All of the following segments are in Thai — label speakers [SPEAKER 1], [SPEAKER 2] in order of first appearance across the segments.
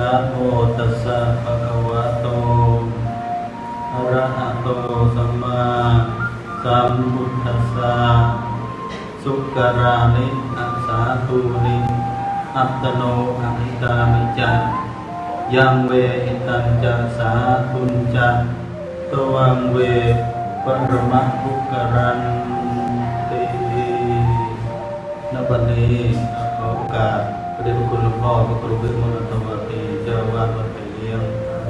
[SPEAKER 1] นะโมตัสสะภะคะวะโตอะระหะโตสัมมาสัมพุทธัสสะสุกรานิอัสสาตูนิอัตโนอหิตามิจังยังเวหิตัญจะสาตุนจะตวังเวปรมะภุกรันติณบัดนี้ขอโอกาสพระเดชพระคุณหลวงพ่อพระครูวิมลธรรมตีเจ้าอาวาสวัดไผ่เลี้ยง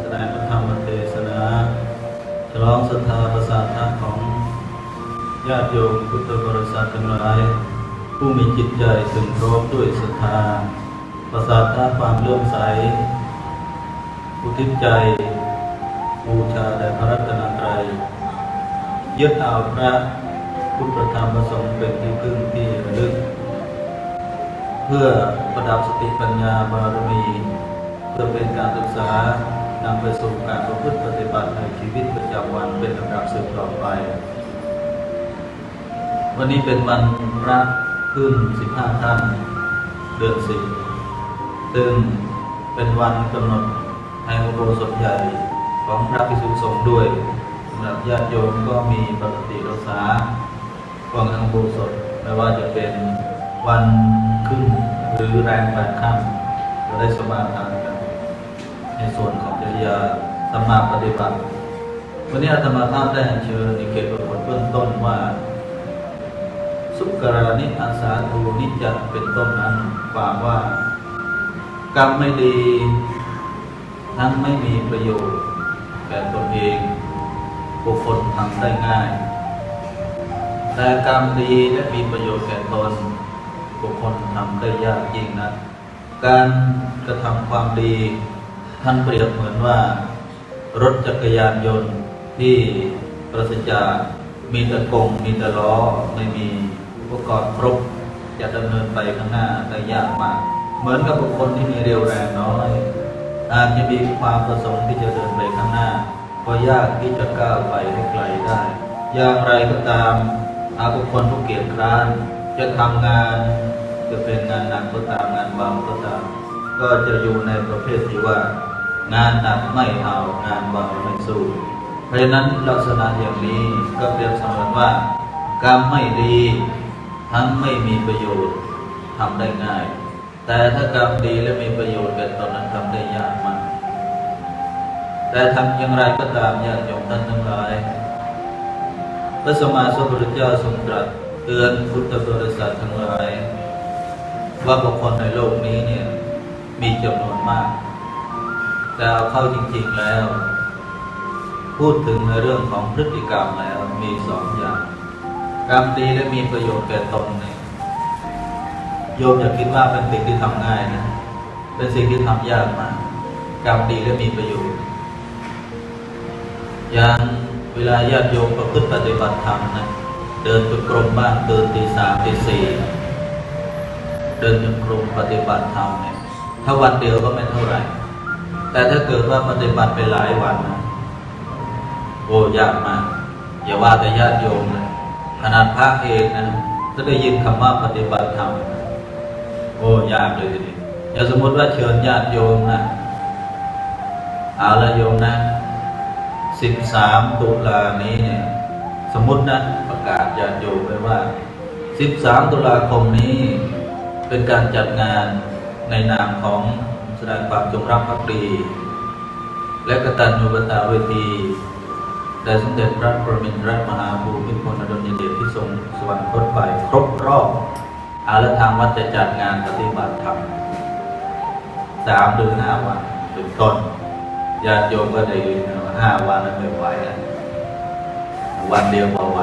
[SPEAKER 1] แสดงพระธรรมเทศนาฉลองศรัทธาประสาทะของญาติโยมพุทธบริษัททั้งหลาย ผู้มีจิตใจถึงพร้อมด้วยศรัทธาประสาทะความเลื่อมใสอุทิศใจบูชาแด่พระรัตนตรัยยึดเอาพระพุทธธรรมประสงค์เป็นที่พึ่งที่ระลึก เพื่อประดับสติปัญญาบารมี เพื่อเป็นการศึกษานำไปสู่การประพฤติปฏิบัติในชีวิตประจำวันเป็นลำดับสืบต่อไป วันนี้เป็นวันพระขึ้น 15ท่านเดือนสิบซึ่งเป็นวันกำหนดแห่งอุโบสถใหญ่ของพระภิกษุสงฆ์ด้วยสำหรับญาติโยมก็มีปกติรักษาฟังอุโบสถไม่ว่าจะเป็นวันขึ้นหรือแรงแปดค่ำจะได้สมาทาน ในส่วนของจริยาสมมาปฏิบัติ วันนี้อาตมาภาพได้เชิญในเขตประกฏเบื้องต้นว่า สุกรานิอาสาทูนิจจะเป็นต้นนั้นความว่ากรรมไม่ดี ทั้งไม่มีประโยชน์แก่ตนเองบุคคลทำได้ง่าย แต่กรรมดีและมีประโยชน์แก่ตนบุคคลทำได้ยากยิ่งนะ การกระทำความดี ท่านเปรียบเหมือนว่า รถจักรยานยนต์ที่ปราศจากมีแต่กงมีแต่ล้อไม่มีอุปกรณ์ครบจะดำเนินไปข้างหน้าได้ยากมาก เหมือนกับบุคคลที่มีเรียวแรงน้อย อาจจะมีความประสงค์ที่จะเดินไปข้างหน้าก็ยากที่จะก้าวไปให้ไกลได้ อย่างไรก็ตามหากบุคคลผู้เกียจคร้านจะทำงานจะเป็นงานหนักก็ตามงานเบาก็ตาม ก็จะอยู่ในประเภทที่ว่า งานหนักไม่เอางานเบาไม่สู้เพราะฉะนั้นลักษณะอย่างนี้ก็เปรียบเสมือนว่ากรรมไม่ดีทั้งไม่มีประโยชน์ทำได้ง่าย แต่ถ้ากรรมดีและมีประโยชน์แก่ตอนนั้นทำได้ยากมากแต่ทำอย่างไรก็ตามญาติโยมท่านทั้งหลายพระสมมาสัมพุทธเจ้าทรงตรัสเตือนพุทธบริษัททั้งหลาย ว่าบุคคลในโลกนี้เนี่ยมีจำนวนมาก แต่เอาเข้าจริง ๆแล้ว พูดถึงในเรื่องของพฤติกรรมแล้วมีสองอย่าง กรรมดีและมีประโยชน์แก่ตนเนี่ยโยมอย่าคิดว่าเป็นสิ่งที่ทำง่ายนะ เป็นสิ่งที่ทำยากมาก กรรมดีและมีประโยชน์ อย่างเวลาญาติโยมประพฤติปฏิบัติธรรมนะเดินจงกรมบ้านตื่นตีสามตีสี่เดินจงกรมปฏิบัติธรรมเนี่ยถ้าวันเดียวก็ไม่เท่าไหร่ แต่ถ้าเกิดว่าปฏิบัติไปหลายวันโอ้ยากมากอย่าว่าแต่ญาติโยมเลยขนาดพระเองนะถ้าได้ยินคำว่าปฏิบัติธรรมโอ้ยากเลยทีเดียวอย่าสมมติว่าเชิญญาติโยมนะเอาละโยมนะสิบสามตุลานี้เนี่ยสมมตินะประกาศญาติโยมไว้ว่าสิบสามตุลาคมนี้เป็นการจัดงานในนามของ แสดงความจงรักภักดี และกตัญญูกตเวทีแต่สมเด็จพระปรมินทรมหาภูมิพลอดุลยเดชที่ทรงสวรรคตไปครบรอบอาและทางวัดจะจัดงานปฏิบัติธรรมสามหรือห้าวันเป็นต้นญาติโยมก็ได้ยินห้าวันนั้นไม่ไหวแล้ววันเดียวพอไหว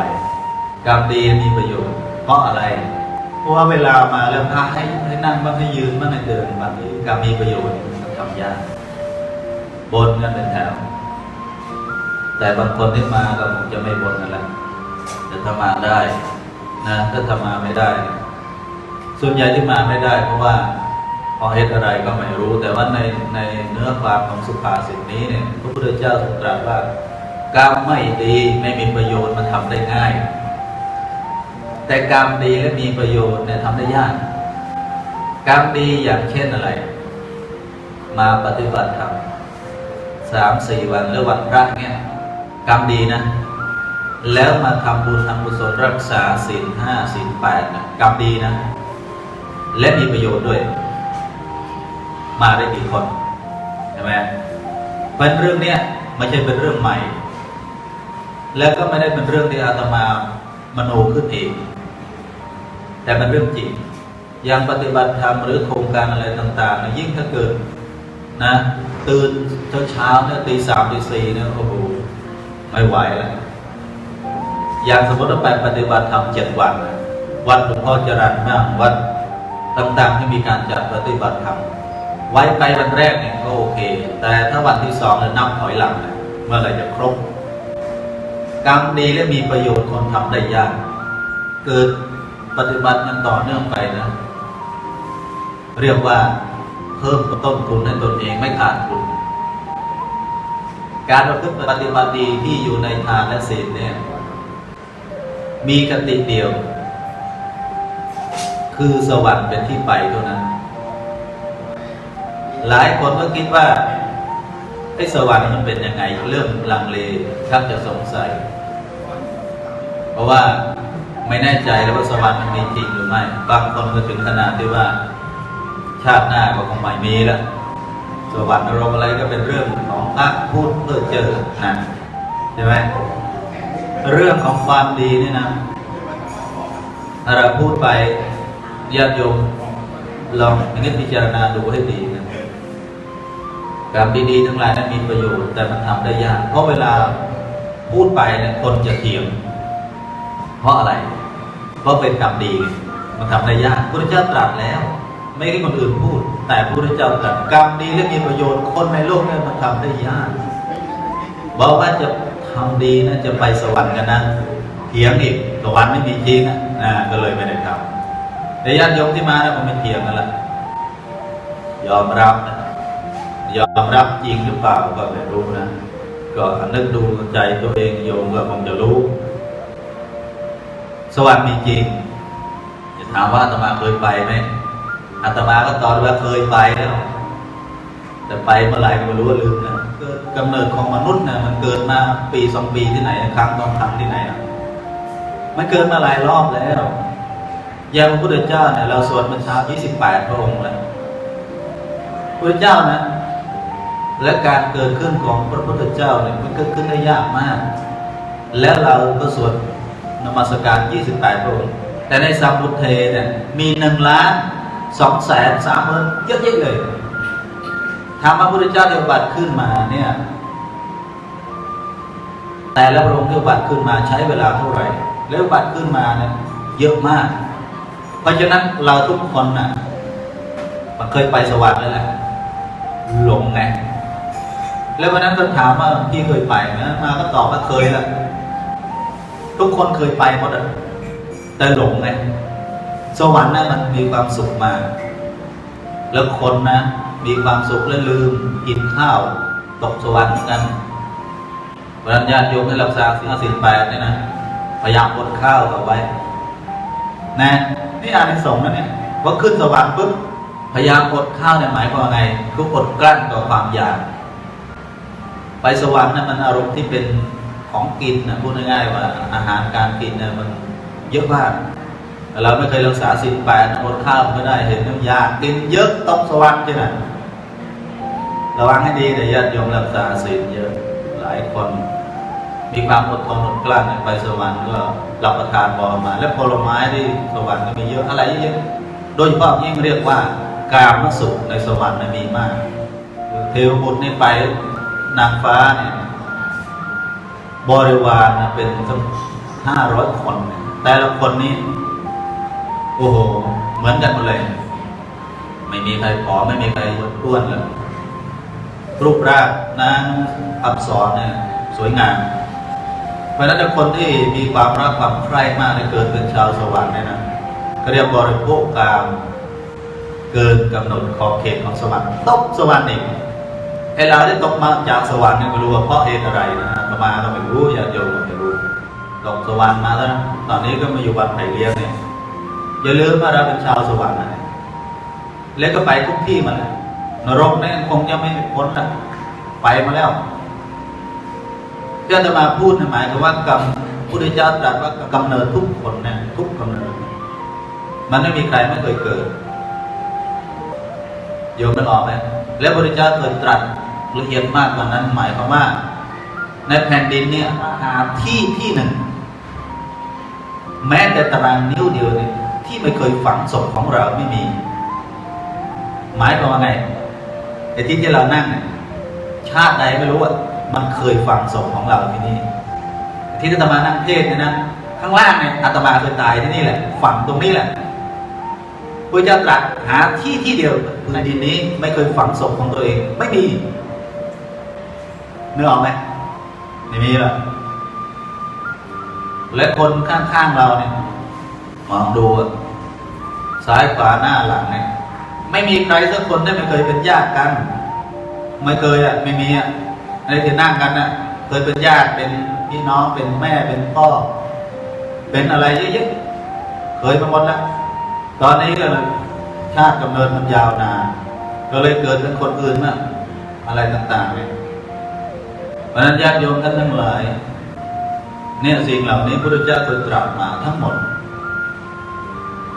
[SPEAKER 1] กรรมดีมีประโยชน์เพราะอะไร ราะว่าเวลามาแล้วพาให้ให้นั่งบ้างให้ยืนบ้างให้เดินบางทีกรรมีประโยชน์มันทำยากบนกันเป็นแถวแต่บางคนที่มาก็คงจะไม่บนกันแล้วแต่ถ้ามาได้นะถ้าทำมาไม่ได้ ส่วนใหญ่ที่มาไม่ได้ เพราะว่าเพราะเหตุอะไรก็ไม่รู้ แต่ว่าในในเนื้อความของสุภาษิตนี้เนี่ยพระพุทธเจ้าทรงตรัสว่ากรรมไม่ดีไม่มีประโยชน์มันทำได้ง่าย แต่กรรมดีและมีประโยชน์เนี่ยทำได้ยาก กรรมดีอย่างเช่นอะไร มาปฏิบัติธรรมสามสี่วันหรือวันพระเนี่ยกรรมดีนะ แล้วมาทำบุญทำกุศลรักษาศีลห้าศีลแปดนะกรรมดีนะ และมีประโยชน์ด้วย มาได้กี่คนใช่ไหมเป็นเรื่องเนี้ยไม่ใช่เป็นเรื่องใหม่ แล้วก็ไม่ได้เป็นเรื่องที่อาตมามโนขึ้นเอง แต่เป็นเรื่องจริงอย่างปฏิบัติธรรมหรือโครงการอะไรต่างๆนี่ยยิ่งถ้าเกิดนะตื่นเช้าๆเนี่ยตีสามตีสี่เนี่ยโอ้โหไม่ไหวแล้วอย่างสมมติว่าไปปฏิบัติธรรมเจ็ดวัน วัดหลวงพ่อจรัญมากวัดต่างๆที่มีการจัดปฏิบัติธรรมไว้ไปวันแรกเนี่ยก็โอเค แต่ถ้าวันที่สองเนี่ยนับถอยหลังนะเมื่อไรจะครบกรรมดีและมีประโยชน์คนทำได้ยาก เกิด ปฏิบัติกันต่อเนื่องไปนะ เรียกว่าเพิ่มต้นทุนให้ตนเองไม่ขาดทุน การประพฤติปฏิบัติดีที่อยู่ในทานและศีลเนี่ย มีกติเดียว คือสวรรค์เป็นที่ไปเท่านั้น หลายคนก็คิดว่าไอ้สวรรค์มันเป็นยังไงเริ่มลังเลชักจะสงสัย เพราะว่า ไม่แน่ใจแล้วว่าสวรรค์มันมีจริงหรือไม่ บางคนก็ถึงขนาดที่ว่า ชาติหน้าก็คงไม่มีแล้ว สวรรค์นรกอะไรก็เป็นเรื่องของพระพูดเพื่อเจอนะใช่ไหมเรื่องของความดีนี่นะถ้าเราพูดไปญาติโยมลองนึกพิจารณาดูให้ดีนะกรรมดีๆทั้งหลายนั้นมีประโยชน์แต่มันทำได้ยากเพราะเวลาพูดไปเนี่ยคนจะเถียง เพราะอะไร เพราะเป็นกรรมดีมันทำได้ยากพระเจ้าตรัสแล้ว ไม่ให้คนอื่นพูด แต่พระเจ้าตรัสกรรมดีและมีประโยชน์คนในโลกเนี่ยมันทำได้ยากบอกว่าจะทำดีนะจะไปสวรรค์กันนะเถียงอีกสวรรค์ไม่มีจริงนะนะก็เลยไม่ได้ทำแต่ญาติโยมที่มานะผมไม่เถียงกันละยอมรับนะยอมรับจริงหรือเปล่าก็ไม่รู้นะ ก็นึกดูใจตัวเองโยมก็คงจะรู้ สวรรค์มีจริงจะถามว่าอาตมาเคยไปไหมอาตมาก็ตอบว่าเคยไปแล้ว แต่ไปเมื่อไหร่ก็ไม่รู้ว่าลืมนะกิดกำเนิดของมนุษย์นะมันเกิดมาปีสองปีที่ไหนครั้งตองครั้งที่ไหนอะมันเกิดมาหลายรอบแล้วอย่างพระพุทธเจ้าเนี่ยเราสวดเมื่อเช้า28พระองค์แล้วพระพุทธเจ้านะ และการเกิดขึ้นของพระพุทธเจ้าเนี่ยมันเกิดขึ้นได้ยากมาก แล้วเราก็สวด นมัสการ 28 พระองค์ แต่ในสามุทเทเนี่ยมีหนึ่งล้านสองแสนสามหมื่นเยอะแยะเลยถามพระพุทธเจ้าเดียวบัตรขึ้นมาเนี่ยแต่ละพระองค์เดียวบัตรขึ้นมาใช้เวลาเท่าไหร่แล้วบัตรขึ้นมาเนี่ยเยอะมาก เพราะฉะนั้นเราทุกคนน่ะมันเคยไปสวรรค์แล้วแหละหลงไงแล้ววันนั้นก็ถามว่าพี่เคยไปไหมมาก็ตอบว่าเคยแล้ว ทุกคนเคยไปหมดอะแต่หลงไงสวรรค์นะมันมีความสุขมาก แล้วคนนะมีความสุขและลืมกินข้าวตกสวรรค์เหมือนกันเพราะนั้นญาติโยมให้รักษาสิ่งสิ่งแปดเนี่ยนะพยายามอดข้าวเอาไว้ นะ นี่อานิสงส์นะเนี่ยว่าขึ้นสวรรค์ปุ๊บพยายามอดข้าวเนี่ยหมายความไงคืออดกลั้นต่อความอยาก ไปสวรรค์นะมันอารมณ์ที่เป็น ของกินนะพูดง่ายๆว่าอาหารการกินเนี่ยมันเยอะมากเราไม่เคยรักษาสิบแปดอดข้าวไม่ได้เห็นน้ำยากินเยอะต้องสวรรค์ใช่ไหมระวังให้ดีแต่ญาติโยมรักษาศีลเยอะหลายคนมีความอดทนอดกลั้นไปสวรรค์ก็รับประทานพอมา และผลไม้ที่สวรรค์ก็มีเยอะอะไรเยอะโดยเฉพาะยิ่งเรียกว่ากามสุขในสวรรค์นมีมากเทวบุตรนี่ไปนางฟ้าเนี่ย บริวารเป็นตั้งห้าร้อยคน แต่ละคนนี้โอ้โห เหมือนกันหมดเลย ไม่มีใครผอไม่มีใครอ้วนเลยรูปร่างนางอับสรเนี่ยสวยงาม เพราะฉะนั้นคนที่มีความรักความใคร่มากในเกิดเป็นชาวสวรรค์เนี่ยนะก็เรียกบริโภคกามเกินกำหนดขอบเขตของสวรรค์ตกสวรรค์อีกไอ้เราได้ตกมาจากสวรรค์เนี่ยไม่รู้ว่าเพราะเหตุอะไรนะ ฮะมาก็ไม่รู้ญาติโยมก็ไม่รู้ตกสวรรค์มาแล้วตอนนี้ก็มาอยู่วัดไผ่เลี้ยงเนี่ยอย่าลืมว่าเราเป็นชาวสวรรค์นะแล้วก็ไปทุกที่มาเลยนรกนี่ยคงจะไม่พ้นละไปมาแล้วที่อาตมาพูดนี่ยหมายถึงว่ากรรมพุทธเจ้าตรัสว่ากำเนิดทุกคนเนี่ยทุกกำเนิด มันไม่มีใครไม่เคยเกิดโยมมันออกไหมแล้วพระพุทธเจ้าเคยตรัสละเอียดมากกว่านั้นหมายความว่า ในแผ่นดินเนี่ยหาที่ที่หนึ่ง แม้แต่ตารางนิ้วเดียวเนี่ยที่ไม่เคยฝังศพของเราไม่มี หมายความว่าไงไอ้ที่ที่เรานั่งเนี่ยชาติใดไม่รู้อะมันเคยฝังศพของเราที่นี่ ที่อาตมานั่งเทศน์เนี่ยนะข้างล่างเนี่ยอาตมาเคยตายที่นี่แหละฝังตรงนี้แหละพระเจ้าตรัสหาที่ที่เดียวในดินนี้ไม่เคยฝังศพของตัวเอง ไม่มีนึกออกไหม ไม่มีหรอกและคนข้างๆเราเนี่ยมองดูอะซ้ายขวาหน้าหลังเนี่ย ไม่มีใครสักคนได้ไม่เคยเป็นญาติกัน ไม่เคยอะไม่มีอะในที่นั่งกันอะเคยเป็นญาติเป็นพี่น้องเป็นแม่เป็นพ่อ เป็นอะไรเยอะๆเคยมาหมดแล้วตอนนี้ก็เลยชาติกำเนิดมันยาวนานก็เลยเกิดเป็นคนอื่นมาอะไรต่างๆเลยเพ ราะฉะนั้นญาติโยมท่านทั้งหลาย เนี่ยสิ่งเหล่านี้พระพุทธเจ้าเคยตรัสมาทั้งหมด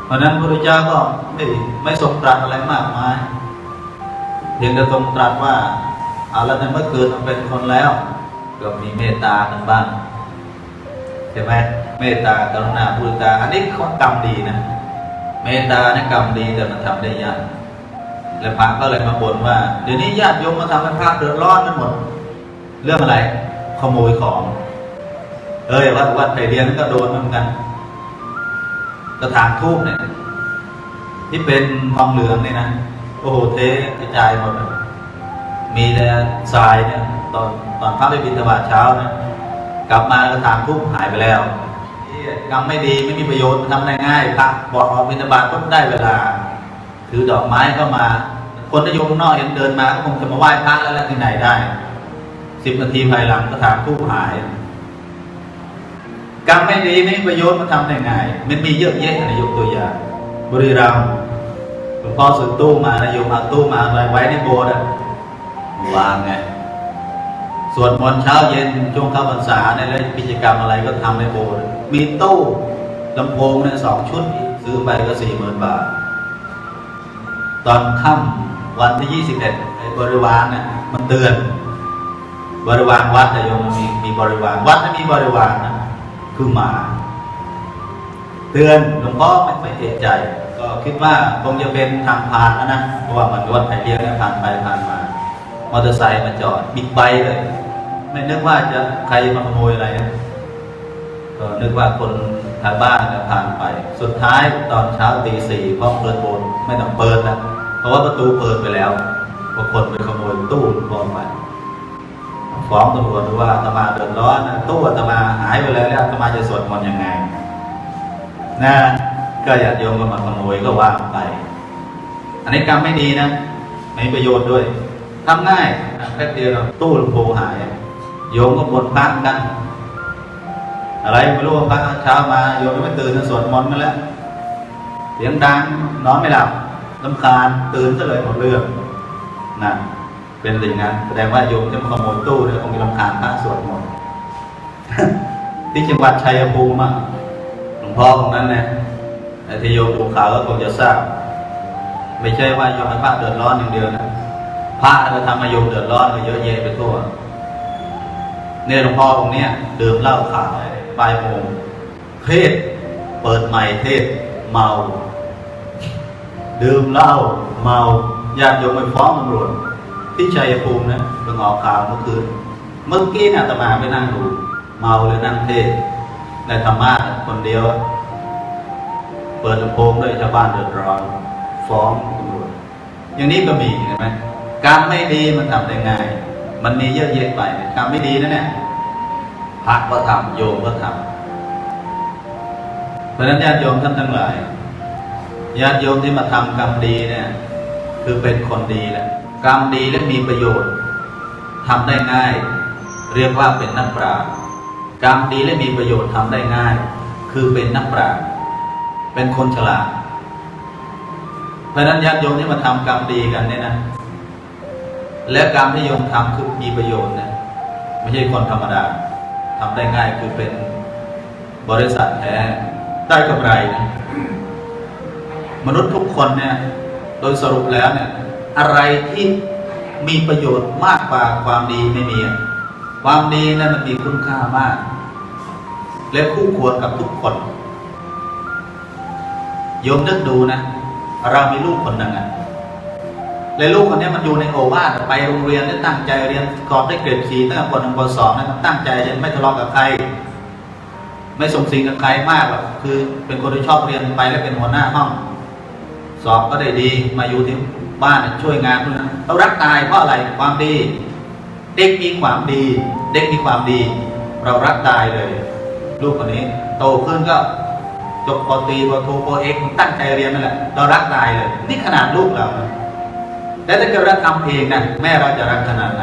[SPEAKER 1] เพราะนั้นพระพุทธเจ้าก็ไม่ไม่ทรงตรัสอะไรมากมายเพียงแต่ทรงตรัสว่าเอาล้วในเมื่อเกิดมาเป็นคนแล้ว ก็มีเมตตากันบ้างใช่ไหมเมตตากรุณาพุทธาอันนี้ข้อกรรมดีนะ เมตตาเนี่ยกรรมดีแต่มันทำได้ยากแล้วพระก็เลยมาบ่นว่า เดี๋ยวนี้ญาติโยมมาทำให้พระเดือดร้อนกันหมด เรื่องอะไร ขโมยของ เอ้ยวัดวัดไผ่เรียนก็โดนเหมือนกันกระถางทูบเนี่ย ที่เป็นทองเหลืองเนี่ยนะโอ้โหเทกระจายหมดมีแต่ทรายเนี่ยตอนตอนพระไปบิณฑบาตเช้านะกลับมากระถางทูบหายไปแล้วกรรมไม่ดีไม่มีประโยชน์ทำได้ง่ายพระบอกออกบิณฑบาตก็ได้เวลา ถือดอกไม้เข้ามา คนที่โยมนอกเห็นเดินมาก็คงจะมาไหว้พระแล้วแล้วที่ไหนได้ สิบนาทีภายหลังกระถางทูบหาย กรรมไม่ดีไม่ประโยชน์มันทำได้ไงมันมีเยอะแยะนะยกตัวอย่างบรีรัมหลวงพ่อซื้อตู้มานะโยมเอาตู้มาอะไรไว้ในโบสถ์อะวางไงสวดมนต์เช้าเย็นช่วงเข้าพรรษาในแล้วกิจกรรมอะไรก็ทำในโบสถ์มีตู้ลำโพงเนี่ยสองชุด ซื้อไปก็สี่หมื่นบาท ตอนค่ำวันที่ยี่สิบเอ็ดไอ้บริวารเนี่ยมันเตือน บริวารวัดแต่โยมมีมีบริวารวัดไม่มีบริวารนะคือหมา เตือนหลวงพ่อไม่ไม่เอะใจ ก็คิดว่าคงจะเป็นทางผ่านนะนะเพราะว่ามันวัดไผ่เลี้ยงผ่านไปผ่านมามอเตอร์ไซค์มาจอดบิ๊กไบค์เลยไม่นึกว่าจะใครมาขโมยอะไรนะก็นึกว่าคนทางบ้านเนี่ยผ่านไป สุดท้ายตอนเช้าตีสี่พ่อเปิดโบสถ์ไม่ต้องเปิดแล้วเพราะว่าประตูเปิดไปแล้วพราคนไปขโมยตู้หลวงไป ฟ้องตำรวจว่าอาตมาเดือดร้อนนตู้ตมาหายไปแล้วแล้วอาตมาจะสวดมนต์ยังไงนะก็ญาติโยมก็มาขโมยก็ว่าไป อันนี้กรรมไม่ดีนะไม่ประโยชน์ด้วยทำง่ายแค่เดียวตู้ลำโพงหาย โยมก็บนพักกัน อะไรไม่รู้พักเช้ามาโยมไม่ตื่นสวดมนต์กันแล้วเสียงดังนอนไม่หลับลำคาญตื่นซะเลยหมดเรื่องนะ เป็นอย่งนั้น แสดงว่าโยมจะมาขโมยตู้เนี่ยคงมีลำคาญพระสวดมนต์ที่จังหวัดชัยภูมิหลวงพ่อตรงนั้นนะไอ้ที่โยมดูข่าวก็คงจะทราบไม่ใช่ว่าโยมให้พระเดือดร้อนอย่างเดียวนะพระจะทำให้โยมเดือดร้อนก็เยอะแยะไปทั่วเนี่ยหลวงพ่อตรงเนี้ยดื่มเหล้าขาวปลายโมงเทศเปิดใหม่เทศเมา ดื่มเหล้าเมาญาติโยมไปฟ้องตำรวจ ที่ชัยภูมินะเพิ่งออกข่าวเมื่อคืน เมื่อกี้เนี่ยตมาไปนั่งดูเมาเลยนั่งเทศน์ในธรรมะคนเดียว เปิดลำโพงด้วยชาวบ้านเดือดร้อน ฟ้องตำรวจอย่างนี้ก็มีเห็นไหมการไม่ดีมันทำได้ง่ายมันมีเยอะแยะไปการไม่ดีนะเนี่ยพระก็ทำโยมก็ทำเพราะฉะนั้นญาติโยมท่านทั้งหลายญาติโยมที่มาทำกรรมดีเนี่ย คือเป็นคนดีแหละ กรรมดีและมีประโยชน์ทำได้ง่าย เรียกว่าเป็นนักปราชญ์กรรมดีและมีประโยชน์ทำได้ง่าย คือเป็นนักปราชญ์เป็นคนฉลาดเพราะนั้นญาติโยมที่มาทำกรรมดีกันเนี่ยนะ และการมที่โยมทำคือมีประโยชน์เนี่ยไม่ใช่คนธรรมดาทำได้ง่ายคือเป็นบริษัทแท้ได้กำไรนะมนุษย์ทุกคนเนี่ย โดยสรุปแล้วเนี่ย อะไรที่มีประโยชน์มากกว่าความดีไม่มีอะความดีนั่นมันมีคุณค่ามาก และคู่ควรกับทุกคนโยมนึกดูนะ เรามีลูกคนหนึ่งอะและลูกคนนี้มันอยู่ในโอวาทไปโรงเรียนได้ตั้งใจเรียนกอบได้เกรดสีตั้งแต่ปหนึ่งปสองนะมันตั้งใจเรียนไม่ทะเลาะกับใคร ไม่ส่งสิงกับใครมากหรอกคือเป็นคนที่ชอบเรียนไปและเป็นหัวหน้าห้อง สอบก็ได้ดีมาอยู่ที่ บ้านช่วยงานด้วยนเรารักตายเพราะอะไรความดี เด็กมีความดี เด็กมีความดี เรารักตายเลย ลูกคนนี้ โตขึ้นก็จบปตีปโทปเอกตั้งใจเรียนนั่นแหละเรารักตายเลย นี่ขนาดลูกเราแต่ถ้าเกิดเราทำเองนะแม่เราจะรักขนาดไหน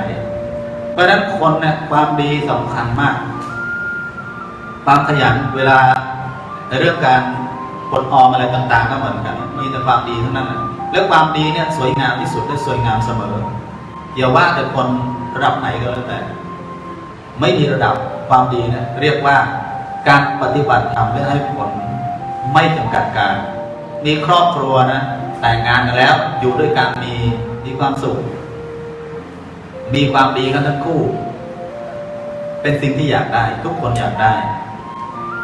[SPEAKER 1] เพราะฉะนั้นคนเนี่ยความดีสำคัญมาก ความขยันเวลาในเรื่องการปลดออมอะไรต่าง ๆ ก็เหมือนกัน มีแต่ความดีเทั้งนั้นนะ แล้วความดีเนี่ยสวยงามที่สุดและสวยงามเสมออย่าว่าแต่คนระดับไหนก็แล้วแต่ ไม่มีระดับความดีนะเรียกว่าการปฏิบัติธรรมและให้ผลไม่จำกัดการ มีครอบครัวนะแต่งงานกันแล้วอยู่ด้วยกันมีมีความสุข มีความดีกันทั้งคู่ เป็นสิ่งที่อยากได้ ทุกคนอยากได้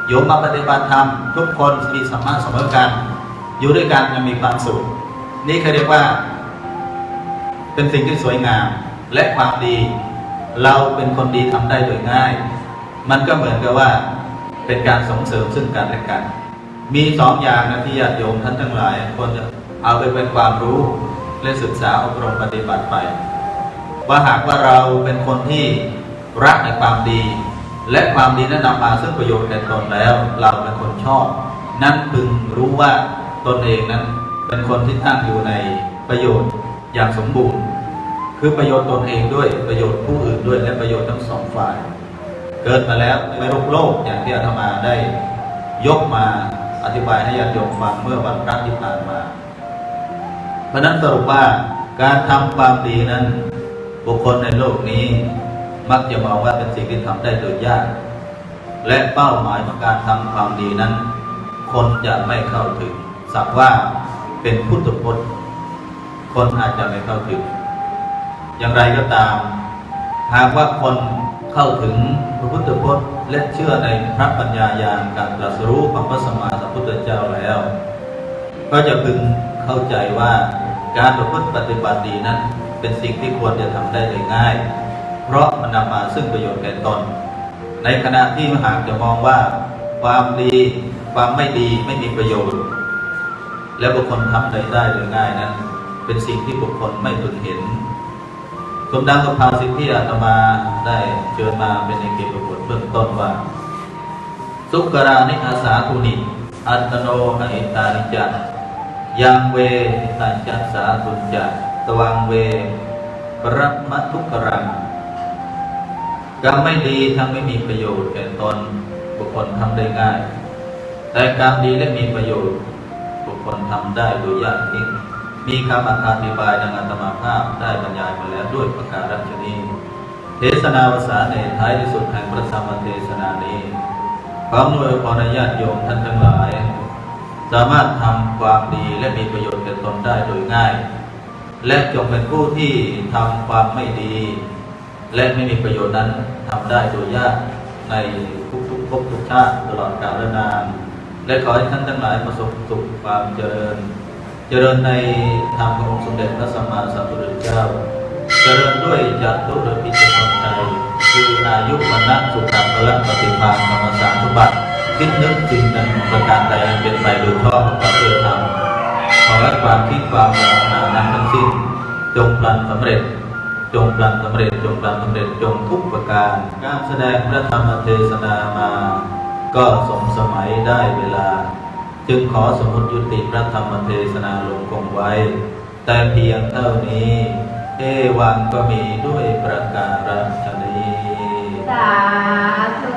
[SPEAKER 1] โยมมาปฏิบัติธรรมทุกคนมีสมารถเสมอกัน อยู่ด้วยกันยังมีความสุข นี่เขาเรียกว่า เป็นสิ่งที่สวยงามและความดี เราเป็นคนดีทำได้โดยง่าย มันก็เหมือนกับว่าเป็นการส่งเสริมซึ่งกันและกัน มีสองอย่างนะที่ญาติโยมท่านทั้งหลายควรจะเอาไปเป็นความรู้และศึกษาอบรมปฏิบัติไป ว่าหากว่าเราเป็นคนที่รักในความดี และความดีนั้นนำมาซึ่งประโยชน์แก่ตนแล้ว เราเป็นคนชอบ นั่นพึงรู้ว่าตนเองนั้น เป็นคนที่ตั้งอยู่ในประโยชน์อย่างสมบูรณ์ คือประโยชน์ตนเองด้วยประโยชน์ผู้อื่นด้วยและประโยชน์ทั้งสองฝ่าย เกิดมาแล้วในโลกโลกอย่างที่อาตมาได้ยกมาอธิบายให้ญาติโยมฟังเมื่อวันพระที่ผ่านมาเพราะฉะนั้นสรุปว่าการทำความดีนั้น บุคคลในโลกนี้มักจะมองว่าเป็นสิ่งที่ทำได้โดยยาก และเป้าหมายของการทำความดีนั้น คนจะไม่เข้าถึงสักว่า เป็นพุทธพจน์คนอาจจะไม่เข้าถึง อย่างไรก็ตาม หากว่าคนเข้าถึงพระพุทธพจน์และเชื่อในพระปัญญาญาณการตรัสรู้ของพระสมมาสัมพุทธเจ้าแล้ว ก็จะพึงเข้าใจว่าการประพฤติปฏิบัติดีนั้น เป็นสิ่งที่ควรจะทำได้โดยง่าย เพราะมันนำมาซึ่งประโยชน์แก่ตน ในขณะที่หากจะมองว่าความดีความไม่ดีไม่มีประโยชน์ และบุคคลทำได้ได้โดยง่ายนั้น เป็นสิ่งที่บุคคลไม่พึงเห็น สมดังกับภาสิทธิที่อาตมาได้เชิญมาเป็นในเกียรติบทเบื้องต้นว่า สุกรานิอาสาทุนิอัตโนหิตานิจัยังเวตัญจัสสาตุญจัตวังเวปรัมมัทุกรังกรรมไม่ดีทั้งไม่มีประโยชน์แก่ตนบุคคลทำได้ง่าย แต่กรรมดีและมีประโยชน์ คคลทำได้โดยยากยิ่งมีคำอธิบายดังอาตมาภาพได้บรรยายมาแล้วด้วยประการฉนี้เทศนาวสาในท้ายที่สุดแห่งพระธรรมเทศนานี้ความนวยพรญาติโยมท่านทั้งหลาย สามารถทำความดีและมีประโยชน์แก่ตนได้โดยง่าย และจงเป็นผู้ที่ทำความไม่ดี และไม่มีประโยชน์นั้นทำได้โดยยากในทุกๆภพทุกชาติตลอดกาลนาน และขอให้ท่านทั้งหลายประสบสุขความเจริญ เจริญในธรรมขององค์สมเด็จพระสัมมาสัมพุทธเจ้า เจริญด้วยจัตุรพิจารใจคืออายุวันนะสุขภพละปฏิภาณธรรมสารทุบัติคิดนึกสิ่งนั้นประการใดเป็นไปโดยชอบของพระเจ้าธรรมขอให้ความคิดความปรารถนานั้นทั้งสิ้น จงพลันสำเร็จ จงพลันสำเร็จ จงพลันสำเร็จจงทุกประการ การแสดงพระธรรมเทศนามา ก็สมสมัยได้เวลา จึงขอสมุดยุติพระธรรมเทศนาลงคงไว้ แต่เพียงเท่านี้ เอวังก็มีด้วยประการฉนี้สาธุ